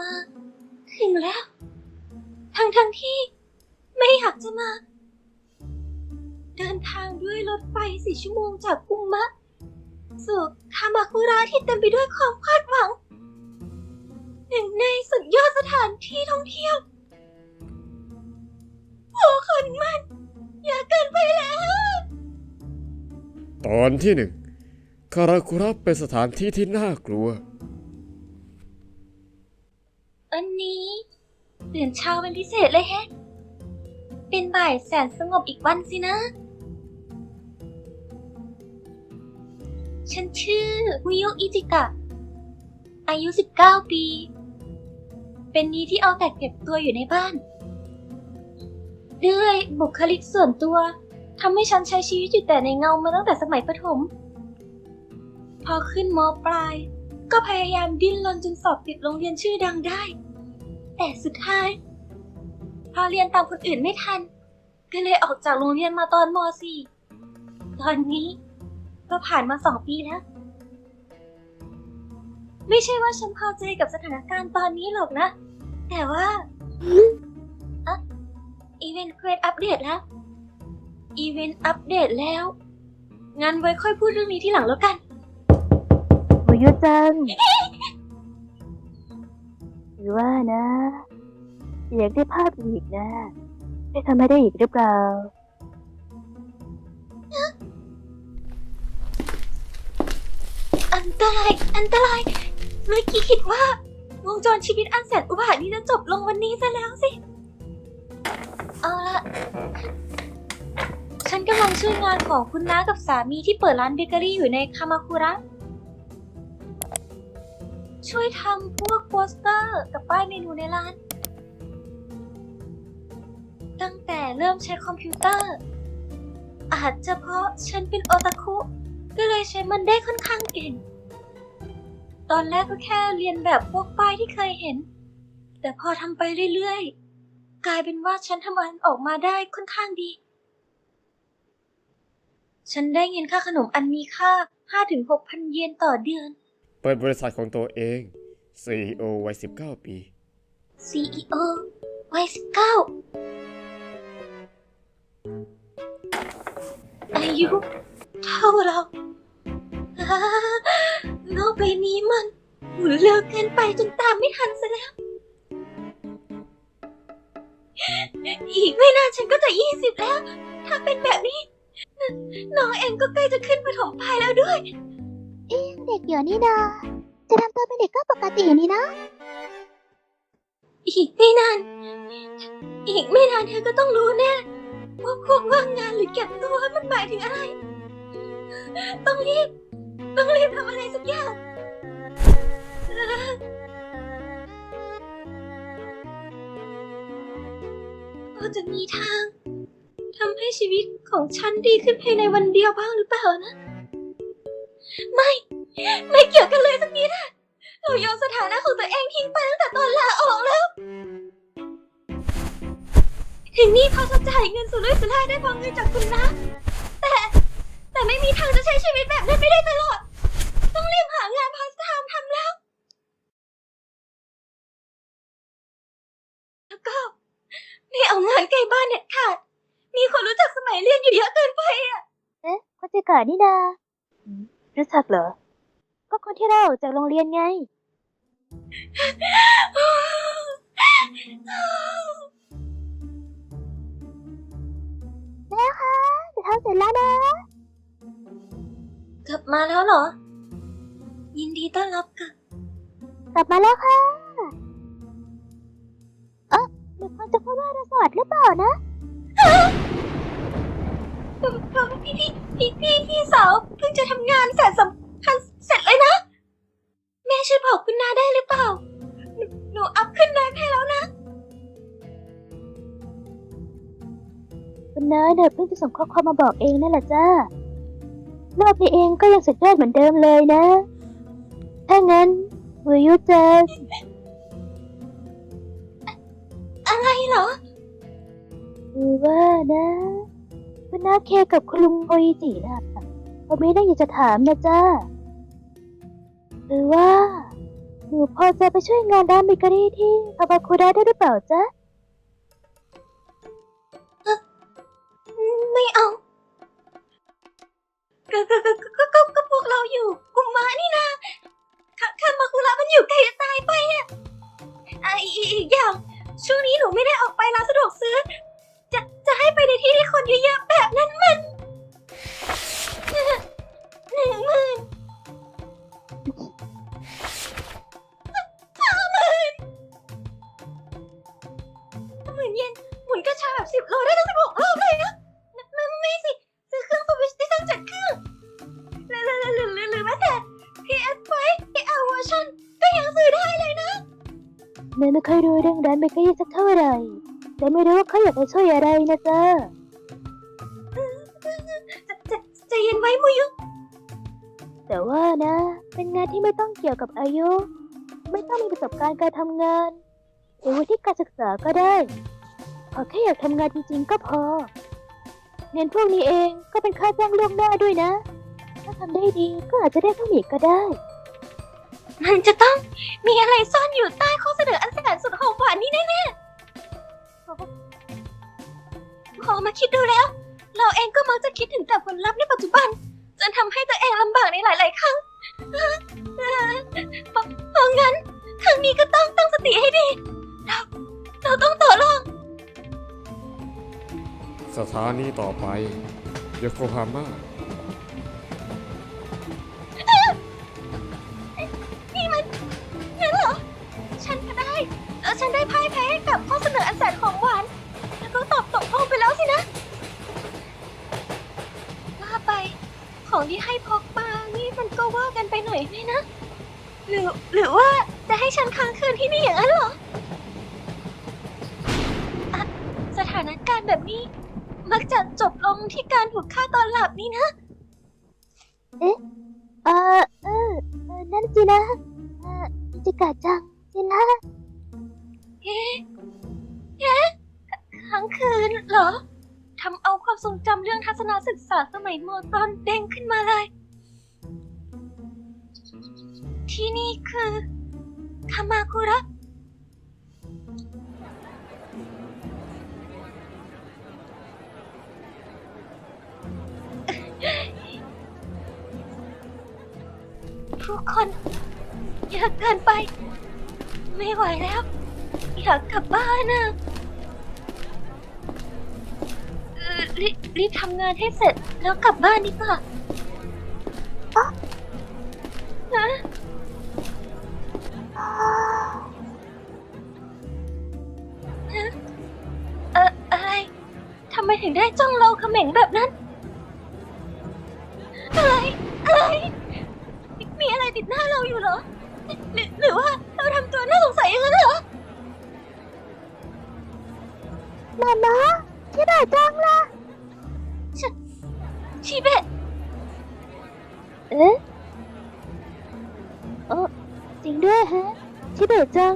มา ถึงแล้ว ทั้งทั้งๆที่ ไม่อยากจะมา เดินทางด้วยรถไฟสี่ชั่วโมงจากกุมมะ สู่คามาคุระที่เต็มไปด้วยความคาดหวัง หนึ่งในสุดยอดสถานที่ท่องเที่ยวโอ้คนมัน อย่าเกินไปแล้ว ตอนที่หนึ่งคาราคุระเป็นสถานที่ที่น่ากลัว วันนี้ ตื่นเช้าเป็นพิเศษเลยแฮะ เป็นบ่ายแสนสงบอีกวันสินะ ฉันชื่อมุโยอิจิกะ อายุ 19 ปี เป็นนี้ที่เอาแต่เก็บตัวอยู่ในบ้านด้วยบุคลิกส่วนตัวทำให้ฉันใช้ชีวิตอยู่แต่ในเงามาตั้งแต่สมัยประถม พอขึ้นมปลาย ก็พยายามดิ้นรนจนสอบติดโรงเรียนชื่อดังได้ แต่สุดท้ายพอเรียนตามคนอื่นไม่ทัน ก็เลยออกจากโรงเรียนมาตอนม .4 ตอนนี้ ก็ผ่านมาสองปีแล้ว ไม่ใช่ว่าฉันพอใจกับสถานการณ์ตอนนี้หรอกนะ แต่ว่าอะอีเวนต์เควสอัปเดตแล้ว อีเวนต์อัปเดตแล้ว งั้นไว้ค่อยพูดเรื่องนี้ที่หลังแล้วกันโมยุจัง หรือว่านะ อยากได้ภาพอีกนะได้ทำให้ได้อีกหรือเปล่า อันตราย อันตราย เมื่อกี้คิดว่า วงจรชีวิตอันแสนอุบาทนี้จะจบลงวันนี้ซะแล้วสิ เอาละ ฉันกำลังช่วยงานของคุณน้ากับสามีที่เปิดร้านเบเกอรี่อยู่ในคามาคุระ ช่วยทำพวกโปสเตอร์กับป้ายเมนูในร้าน ตั้งแต่เริ่มใช้คอมพิวเตอร์ อาจจะเพราะฉันเป็นโอตาคุ ก็เลยใช้มันได้ค่อนข้างเก่ง ตอนแรกก็แค่เรียนแบบพวกป้ายที่เคยเห็น แต่พอทำไปเรื่อยๆ กลายเป็นว่าฉันทำมันออกมาได้ค่อนข้างดี ฉันได้เงินค่าขนมอันมีค่า 5-6พันเยนต่อเดือน เปิดบริษัทของตัวเอง CEO วัย 19 ปี CEO วัย19 อายุ เท่าเราโลกใบนี้มันหมุนเร็วเกินไปจนตามไม่ทันซะแล้ว อีกไม่นานฉันก็จะยี่สิบแล้ว ถ้าเป็นแบบนี้ น้องเองก็ใกล้จะขึ้นประถมปลายแล้วด้วย เด็กอยู่นี่นาจะทำตัวเป็นเด็กก็ปกตินี่นะ อีกไม่นาน อีกไม่นานเธอก็ต้องรู้แน่ว่าพวกว่างงานหรือเก็บตัวมันหมายถึงอะไร ต้องรีบ ต้องรีบทำอะไรสักอย่างพอจะมีทางทำให้ชีวิตของฉันดีขึ้นภายในวันเดียวบ้างหรือเปล่านะ ไม่ ไม่เกี่ยวกันเลยสักนิดอะเราโยนสถานะของตัวเองทิ้งไปตั้งแต่ตอนลาออกแล้ว ถึงนี่พอจะจ่ายเงินสุรุ่ยสุร่ายได้พอเงินจากคุณนะ แต่ แต่ไม่มีทางจะใช้ชีวิตแบบนั้นไปได้ตลอด ต้องรีบหางานพาร์ทไทม์ทำแล้ว แล้วก็ไม่เอางานใกล้บ้านเน็ตขาด มีคนรู้จักสมัยเรียนอยู่เยอะเกินไปอะเอ๊ะคนจิกานี่นาอืม รู้จักเหรอ ก็คนที่เราออกจากโรงเรียนไง แล้วค่ะจะทำเสร็จแล้วนะ กลับมาแล้วเหรอ ยินดีต้อนรับกลับกลับมาแล้วค่ะ เอ๊ะหรือคนจะพูดว่าเราสวัสดหรือเปล่านะ พี่พี่ พี่พี่พี่สาวเพิ่งจะทำงานแสนสำคัญเสร็จเลยนะ แม่ช่วยบอกคุณนาได้หรือเปล่า หนูหนูอัพขึ้นได้ให้แล้วนะ คุณน้าเนี่ยเพิ่งจะส่งข้อความมาบอกเองนั่นแหละจ้ารอบนี้เองก็ยังสุดยอดเหมือนเดิมเลยนะ ถ้างั้นมือยุเจออะไรเหรอ คือว่านะ คุณนาเคกับคุณลุงโออิจินะผมไม่ได้อยากจะถามนะจ้าหรือว่า หนูพอจะไปช่วยงานร้านเบเกอรี่ที่คาบาคุระได้หรือเปล่าจ๊ะไม่เอาก็ก็ก็ก็ก็ก็พวกเราอยู่กุมมานี่นะคาคามาคุระมันอยู่ไกลตายไปอะไอะอีอีกอย่างช่วงนี้หนูไม่ได้ออกไปร้านสะดวกซื้อ ให้ไปในที่ที่คนเยอะๆแบบนั้นมันหนึ่งหมื่นห้าหมื่นหมื่นเยนหมุนกระชาแบบสิบโลได้ตั้งสิบหกรอบเลยนะไม่ไม่สิ ซื้อเครื่องสวิตช์ได้ตั้งเจ็ดเครื่องหรือหรือหรือหรือหรือแม้แต่ PS5 AR เวอร์ชันก็ยังซื้อได้เลยนะ แม่ไม่ค่อยรู้เรื่องร้านเบเกอรี่สักเท่าไหร่ แต่ไม่รู้ว่าเขาอยากไปช่วยอะไรนะจ๊ะจะจะจะเย็นไว้มุยุ แต่ว่านะ เป็นงานที่ไม่ต้องเกี่ยวกับอายุ ไม่ต้องมีประสบการณ์การทำงาน หรือวุฒิการศึกษาก็ได้ขอแค่อยากทำงานจริงๆก็พอ เงินพวกนี้เองก็เป็นค่าจ้างล่วงหน้าด้วยนะ ถ้าทำได้ดีก็อาจจะได้เพิ่มอีกก็ได้ มันจะต้องมีอะไรซ่อนอยู่ใต้ข้อเสนออันแสนสุดของหวานนี้แน่ๆโอ้โห พอมาคิดดูแล้ว เราเองก็มักจะคิดถึงแต่ผลลัพธ์ในปัจจุบัน จนทำให้ตัวเองลำบากในหลาย ๆ ครั้งเพราะเพราะงั้น ครั้งนี้ก็ต้องตั้งสติให้ดี เราเราต้องต่อรอง สถานีต่อไปโยโกฮาม่า ของที่ให้พกมานี่มันก็ว่ากันไปหน่อยไหมนะ หรือหรือว่าจะให้ฉันค้างคืนที่นี่อย่างนั้นเหรออะสถานการณ์แบบนี้ มักจะจบลงที่การถูกฆ่าตอนหลับนี่นะ เออเออเออนั่นสินะ เออจิกาจังสินะ เอ๊ะ เอ๊ะค้างคืนเหรอ ทำเอาความทรงจำเรื่องทัศนศึกษาสมัยมต้นเด้งขึ้นมาเลย ที่นี่คือคามาคุระทุกคนเยอะเกินไป ไม่ไหวแล้ว อยากกลับบ้านนะ เอ่อรีรีบทำงานให้เสร็จแล้วกลับบ้านดีกว่าอ๋อฮะฮะเอ่ออะไรทำไมถึงได้จ้องเราเขม่งแบบนั้น อะไร อะไรมีมีอะไรติดหน้าเราอยู่เหรอ หรือหรือว่าเราทำตัวน่าสงสัยอย่างนั้นเหรอมานะจิกาจังล่ะ ชีเบะเอ๊ะเออจริงด้วยฮะชิเบะจัง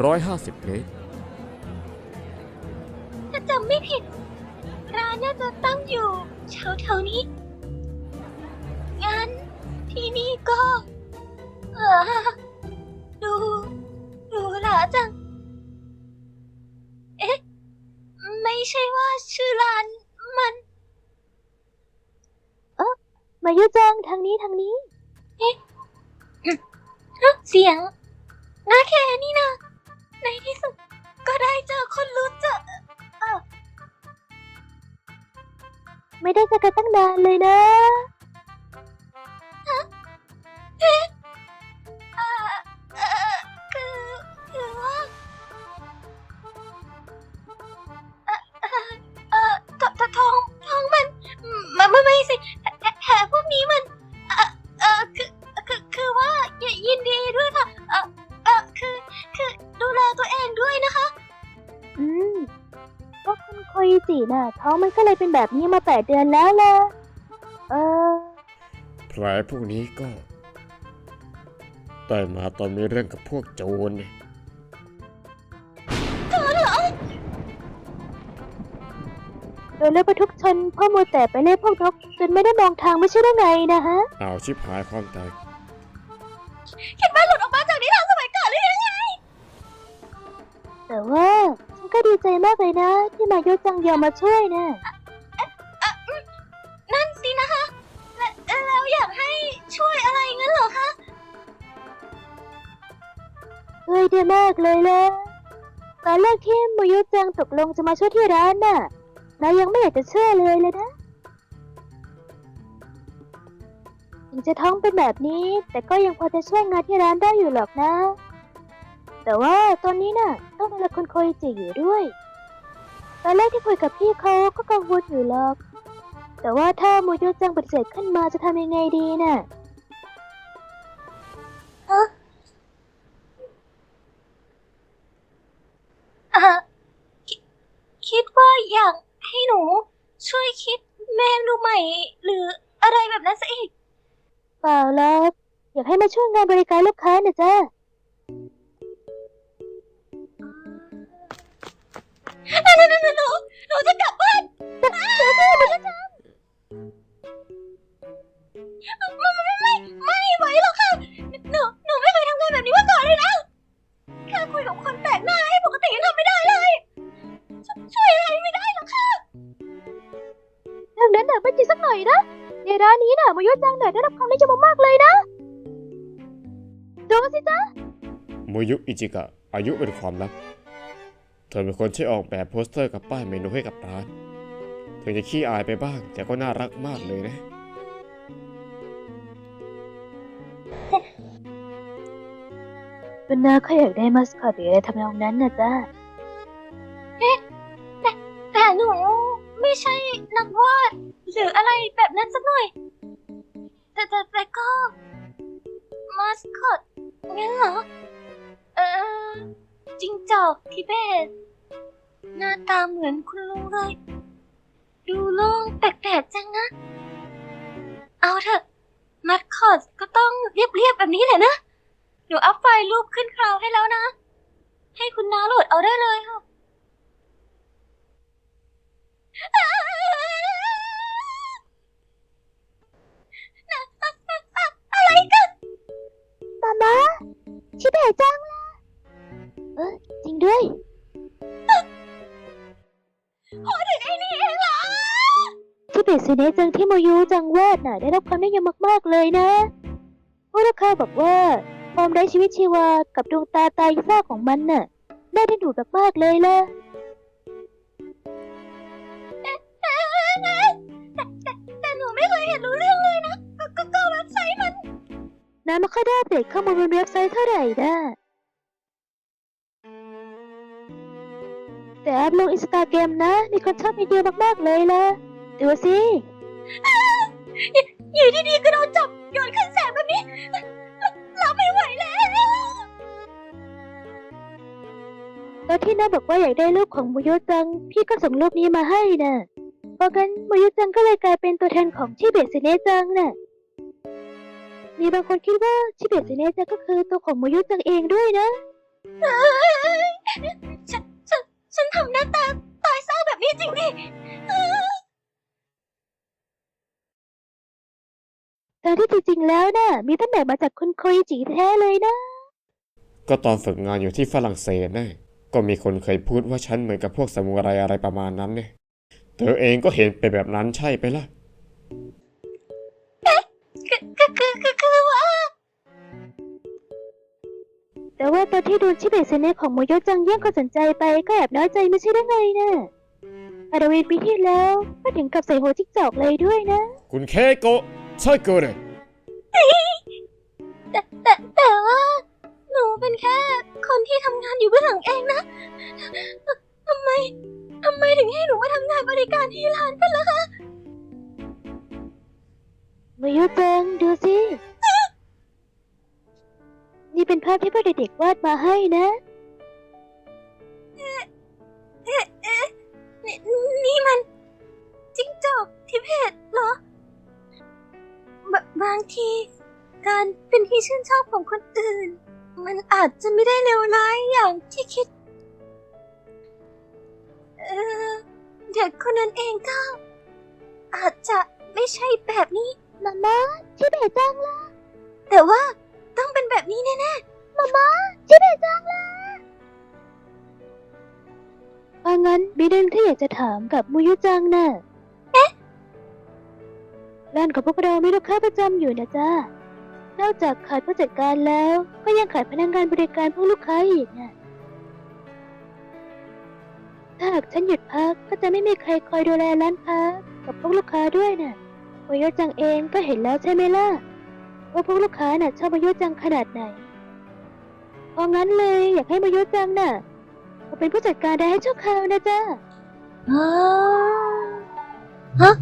150 เมตร ถ้าจำไม่ผิด ร้านน่าจะตั้งอยู่แถวๆนี้ งั้นที่นี่ก็เออดูดูหลาจัง เอ๊ะ ไม่ใช่ว่าชื่อร้านมันมายุจังทางนี้ทางนี้เสียงน่าแค่นี่นะ ในที่สุดก็ได้เจอคนรู้จักไม่ได้เจอกันตั้งนานเลยนะเก็เลยเป็นแบบนี้มาแปดเดือนแล้วล่ะ เออ แผลพวกนี้ก็ได้มาตอนมีเรื่องกับพวกโจรเนี่ยโดนรถบรรทุกชนเพ่อมัวแต่ไปเล่นพวกนกจนไม่ได้มองทางไม่ใช่ได้ไงนะฮะ อ้าวชิบหายความแตกคิดว่าหลุดออกมาจากนิทานสมัยก่อนหรือยังไง แต่ว่าฉัน ก็ดีใจมากเลยนะ ที่มาโยจังยอมมาช่วยนะนั่นสินะคะและแล้วอยากให้ช่วยอะไรงั้นเหรอคะช่วยดีมากเลยล่ะตอนแรกที่โมยุจังตกลงจะมาช่วยที่ร้านน่ะนายยังไม่อยากจะเชื่อเลยเลยนะถึงจะท้องเป็นแบบนี้ แต่ก็ยังพอจะช่วยงานที่ร้านได้อยู่หรอกนะ แต่ว่าตอนนี้น่ะ ต้องดูแลคนโคอยจิอยู่ด้วย ตอนแรกที่คุยกับพี่เขาก็กังวลอยู่หรอก แต่ว่าถ้าโมยุจังปฏิเสธขึ้นมาจะทำยังไงดีน่ะเอ่อคิดคิดว่าอยากให้หนู ช่วยคิดเมนูใหม่ หรืออะไรแบบนั้นซะอีก เปล่าหรอกอยากให้มาช่วยงานบริการลูกค้านะจ๊ะ หนูหนูจะกลับบ้านเดี๋ยวสิหนูจะจำไม่ไม่ไม่ไม่ไหวหรอกค่ะ หนูหนูไม่เคยทำงานแบบนี้มาก่อนเลยนะแค่คุยกับคนแปลกหน้าให้ปกติยังทำไม่ได้เลยชช่วยอะไรไม่ได้หรอกค่ะเรื่องนั้นน่ะไม่จริงสักหน่อยนะ ในร้านนี้น่ะมายุจังน่ะได้รับความนิยมมากๆเลยนะดูสิจ๊ะ โมยุอิจิกะอายุเป็นความลับ เธอเป็นคนช่วยออกแบบโปสเตอร์กับป้ายเมนูให้กับร้าน ถึงจะขี้อายไปบ้าง แต่ก็น่ารักมากเลยนะเป็นนาเขาอยากได้มาสคอตหรืออะไรทำนองนั้นน่ะจ๊ะแต่หนูไม่ใช่นักวาดหรืออะไรแบบนั้นสักหน่อย แต่แต่แต่ก็มาสคอตงั้นเหรอ เออ จิงจอกทิเบต หน้าตาเหมือนคุณลุงเลย ดูโล่งแปลกๆจังนะ เอาเถอะมาสคอตก็ต้องเรียบๆแบบนี้แหละนะเดี๋ยวอัพไฟล์รูปขึ้นคราวให้แล้วนะ ให้คุณน้าโหลดเอาได้เลยค่ะอะไรกันมามาชิเบะจังล่ะ เออจริงด้วยพอถึงไอ้นี่เองเหรอชิเบะซีเนะจังที่โมยุจังวาดน่ะได้รับความนิยมมากๆเลยนะผู้ลูกค้าบอกว่าความไร้ชีวิตชีวากับดวงตาตายซ่าของมันน่ะได้ดึงดูดมากๆเลยล่ะแต่แต่แต่หนูไม่เคยเห็นรู้เรื่องเลยนะ ก็ก็ก็เว็บไซต์มันน้ำไม่ค่อยได้อัปเดตข้อมูลบนเว็บไซต์เท่าไหร่นะ แต่อัพลงอินสตาแกรมนะ มีคนชอบมีเดียมากๆเลยล่ะดูสิอยู่ดีๆก็โดนจับโยนขึ้นแสงแบบนี้เราไม่ไหวแล้วตอนที่น้าบอกว่าอยากได้รูปของโมโยจัง พี่ก็ส่งรูปนี้มาให้นะเพราะงั้นโมโยจังก็เลยกลายเป็นตัวแทนของชิเบะซิเนะจังน่ะมีบางคนคิดว่าชิเบะซิเนะจังก็คือตัวของโมโยจังเองด้วยนะเอ้ยฉันฉันฉัน ทำหน้าตาตายเศร้าแบบนี้จริงดิเออแต่ที่จริงๆแล้วน่ะ มีต้นแบบมาจากคุณโคอิจิแท้เลยนะ ก็ตอนฝึกงานอยู่ที่ฝรั่งเศสนะก็มีคนเคยพูดว่าฉันเหมือนกับพวกสมุไรอะไรประมาณนั้นเนี่ย เธอเองก็เห็นเป็นแบบนั้นใช่ไปล่ะ ว่าตอนที่โดนชิเบะซิเนะของโมโยจังแย่งความสนใจไปก็แอบน้อยใจไม่ใช่ได้ไงนะฮาโลวีนปีที่แล้วก็ถึงกับใส่หัวจิ๊กจอกเลยด้วยนะ คุณเคโกะใช่เกินเลยแต่แต่แต่ว่า หนูเป็นแค่คนที่ทำงานอยู่เบื้องหลังเองนะทำไมทำไมถึงให้หนูมาทำงานบริการที่ร้านกันล่ะคะโมโยจังดูสิ นี่เป็นภาพที่พ่อเด็กๆวาดมาให้นะนนี่นี่มันจิ้งจอกทิเพตเหรอบบางที การเป็นที่ชื่นชอบของคนอื่น มันอาจจะไม่ได้เลวร้ายอย่างที่คิด เออเด็กคนนั้นเองก็ อาจจะไม่ใช่แบบนี้มาม่าชิเบะจังล่ะแต่ว่าต้องเป็นแบบ งั้นมีเรื่องที่อยากจะถามกับมูยุจังน่ะเอ๊ะร้านของพวกเรามีลูกค้าประจำอยู่นะจ๊ะนอกจากขายผู้จัดการแล้ว ก็ยังขายพนักงานบริการพวกลูกค้าอีกน่ะถ้าหากฉันหยุดพักก็จะไม่มีใครคอยดูแลร้านค้ากับพวกลูกค้าด้วยน่ะมูยุจังเองก็เห็นแล้วใช่ไหมล่ะว่าพวกลูกค้าน่ะชอบมายุจังขนาดไหนเพราะงั้นเลยอยากให้มายุจังน่ะมา เป็นผู้จัดการได้ให้ชั่วคราวนะจ๊ะๆอ๋อฮะ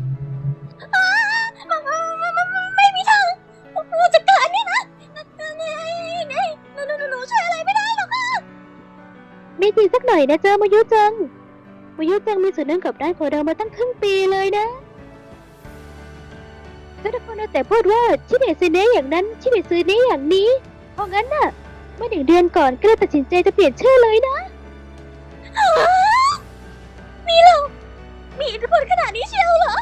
อ้าไม่ไม่ไม่ไม่ไม่มีทางผู้จัดการนี่นะนี่นี่หนูหนูหนูหนูช่วยอะไรไม่ได้หรอกค่ะไม่ดีสักหน่อยนะจ๊ะมายุจังมายุจังมีส่วนร่วมกับร้านของเรามาตั้งครึ่งปีเลยนะก็ทุกคนเอาแต่พูดว่าชิเดซื้อเนี้อย่างนั้นชิเดซื้อเนี้อย่างนี้เพราะงั้นน่ะเมื่อหนึ่งเดือนก่อนก็เลยตัดสินใจจะเปลี่ยนชื่อเลยนะ ทธิพลขนาดนี้เชียวเหรอ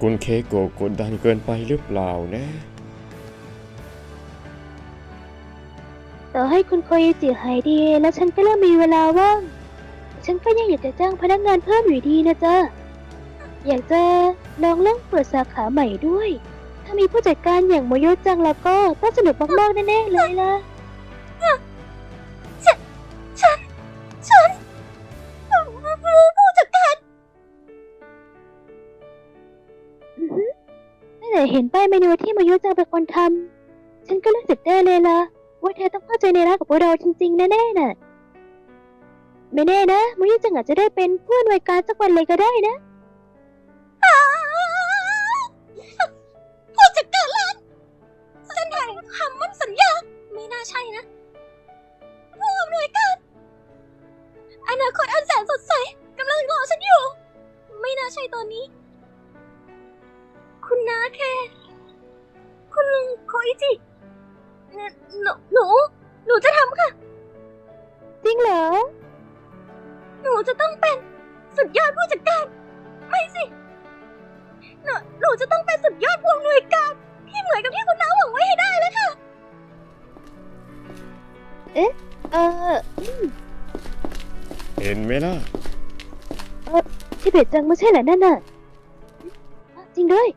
คุณเคโกะกดดันเกินไปหรือเปล่านะ ต่อให้คุณโคเยจิหายดี แล้วฉันก็เริ่มมีเวลาว่าง ฉันก็ยังอยากจะจ้างพนักงานเพิ่มอยู่ดีนะจ๊ะ อยากจะลองเล่องเปิดสาขาใหม่ด้วย ถ้ามีผู้จัดการอย่างโมโยจังแล้วก็ต้องสนุกมากๆแน่ๆเลยล่ะ เห็นป้ายเมนูที่มโยจังเป็นคนทำฉันก็รู้สึกได้เลยละว่าเธอต้องเข้าใจในร้านกับพวกเราจริงๆแน่ๆน่ะไม่แน่นะมโยจังอาจจะได้เป็นผู้อำนวยการสักวันเลยก็ได้นะอ้าผู้จัดการร้านเส้นทางคำมั่นสัญญาไม่น่าใช่นะ ผู้อำนวยการอนาคตอันแสนสดใสกำลังรอฉันอยู่ ไม่น่าใช่ตอนนี้ คุณน้าแค่ คุณลุงโคอิจิเอ่อหนูหนู หนูจะทำค่ะ จริงเหรอ หนูจะต้องเป็นสุดยอดผู้จัดการ ไม่สิ หนูหนูจะต้องเป็นสุดยอดผู้อำนวยการที่เหมือนกับที่คุณน้าหวังไว้ให้ได้เลยค่ะ เออเห็นไหมล่ะที่เบตจังไม่ใช่เหรอนั่นน่ะอ้าวจริงด้วย